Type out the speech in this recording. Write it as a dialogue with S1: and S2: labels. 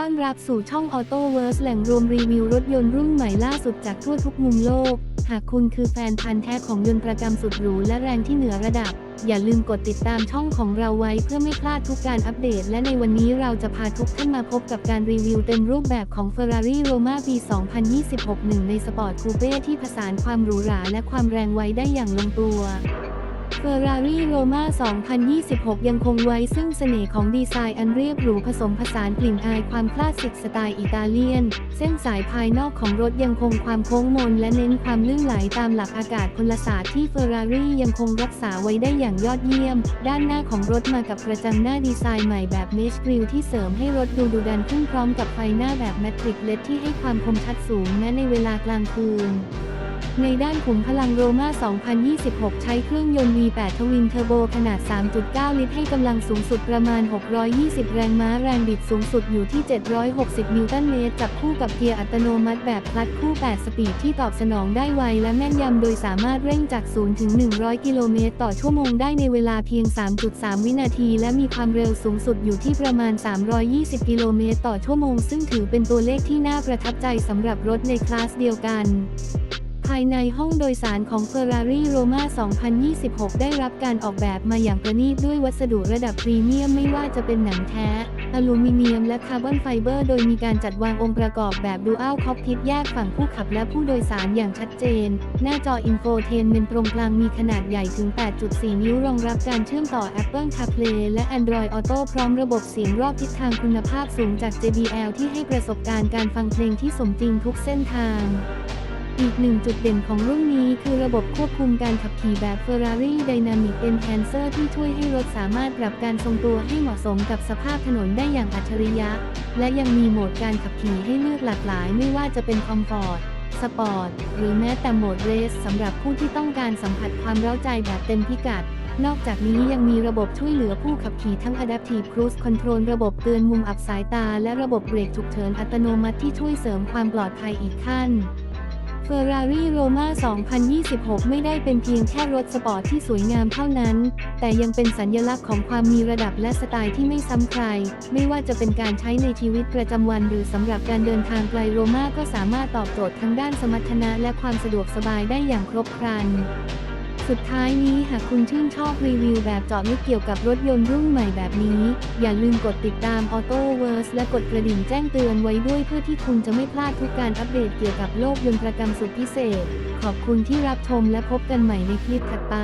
S1: ต้อนรับสู่ช่อง Auto v e r s e แหล่งรวมรีวิวรถยนต์รุ่นใหม่ล่าสุดจากทั่วทุกมุมโลก หากคุณคือแฟนพันธ์แท้ของยนต์ประจำสุดหรูและแรงที่เหนือระดับ อย่าลืมกดติดตามช่องของเราไว้เพื่อไม่พลาดทุกการอัปเดต และในวันนี้เราจะพาทุกท่านมาพบกับการรีวิวเต็มรูปแบบของ Ferrari Roma ปี 2026หนึ่งในสปอร์ตคูเป้ที่ผสานความหรูหราและความแรงไว้ได้อย่างลงตัว Ferrari Roma 2026 ยังคงไว้ซึ่งเสน่ห์ของดีไซน์อันเรียบหรูผสมผสานกลิ่นอายความคลาสสิกสไตล์อิตาเลียน เส้นสายภายนอกของรถยังคงความโค้งมนและเน้นความลื่นไหลตามหลักอากาศพลศาสตร์ที่ Ferrari ยังคงรักษาไว้ได้อย่างยอดเยี่ยม ด้านหน้าของรถมากับกระจังหน้าดีไซน์ใหม่แบบเมชกริลที่เสริมให้รถดูดุดันขึ้นพร้อมกับไฟหน้าแบบแมทริกเลดที่ให้ความคมชัดสูงแม้ในเวลากลางคืน ในด้านขุมพลังโรม่า2026 ใช้เครื่องยนต์ V8 ทวินเทอร์โบขนาด 3.9 ลิตรให้กำลังสูงสุดประมาณ 620 แรงม้าแรงบิดสูงสุดอยู่ที่ 760 นิวตันเมตร จับคู่กับเกียร์อัตโนมัติแบบคลัตช์คู่ 8 สปีดที่ตอบสนองได้ไวและแม่นยำโดยสามารถเร่งจาก 0 ถึง 100 กิโลเมตร ต่อชั่วโมงได้ในเวลาเพียง 3.3 วินาที และมีความเร็วสูงสุดอยู่ที่ประมาณ 320 กิโลเมตร ต่อชั่วโมง ซึ่งถือเป็นตัวเลขที่น่าประทับใจสำหรับรถในคลาสเดียวกัน ภายในห้องโดยสารของ Ferrari Roma 2026 ได้รับการออกแบบมาอย่างประณีตด้วยวัสดุระดับพรีเมียมไม่ว่าจะเป็นหนังแท้ อลูมิเนียมและคาร์บอนไฟเบอร์โดยมีการจัดวางองค์ประกอบแบบดูอัลคอกพิทแยกฝั่งผู้ขับและผู้โดยสารอย่างชัดเจน หน้าจออินโฟเทนเมนตรงกลางมีขนาดใหญ่ถึง 8.4 นิ้วรองรับการเชื่อมต่อ Apple CarPlay และ Android Auto พร้อมระบบเสียงรอบทิศทางคุณภาพสูงจาก JBL ที่ให้ประสบการณ์การฟังเพลงที่สมจริงทุกเส้นทาง อีกหนึ่งจุดเด่นของรุ่นนี้คือระบบควบคุมการขับขี่แบบ Ferrari Dynamic Enhancer ที่ช่วยให้รถสามารถปรับการทรงตัวให้เหมาะสมกับสภาพถนนได้อย่างอัจฉริยะ และยังมีโหมดการขับขี่ให้เลือกหลากหลาย ไม่ว่าจะเป็นคอมฟอร์ต สปอร์ต หรือแม้แต่โหมดเรสสำหรับผู้ที่ต้องการสัมผัสความเร้าใจแบบเต็มพิกัดนอกจากนี้ยังมีระบบช่วยเหลือผู้ขับขี่ทั้ง Adaptive Cruise Control ระบบเตือนมุมอับสายตา และระบบเบรกฉุกเฉินอัตโนมัติที่ช่วยเสริมความปลอดภัยอีกขั้น เฟอร์รารี่โรม่า 2026 ไม่ได้เป็นเพียงแค่รถสปอร์ตที่สวยงามเท่านั้น แต่ยังเป็นสัญลักษณ์ของความมีระดับและสไตล์ที่ไม่ซ้ำใคร ไม่ว่าจะเป็นการใช้ในชีวิตประจำวันหรือสำหรับการเดินทางไกลโรม่าก็สามารถตอบโจทย์ทั้งด้านสมรรถนะและความสะดวกสบายได้อย่างครบครัน สุดท้ายนี้หากคุณชื่นชอบรีวิวแบบเจาะลึกเกี่ยวกับรถยนต์รุ่นใหม่แบบนี้ อย่าลืมกดติดตาม Auto v e r s e และกดกระดิ่งแจ้งเตือนไว้ด้วยเพื่อที่คุณจะไม่พลาดทุกการอัปเดตเกี่ยวกับโลกยนต์ประกรรมสุดพิเศษ ขอบคุณที่รับชมและพบกันใหม่ในคลิปถัดไป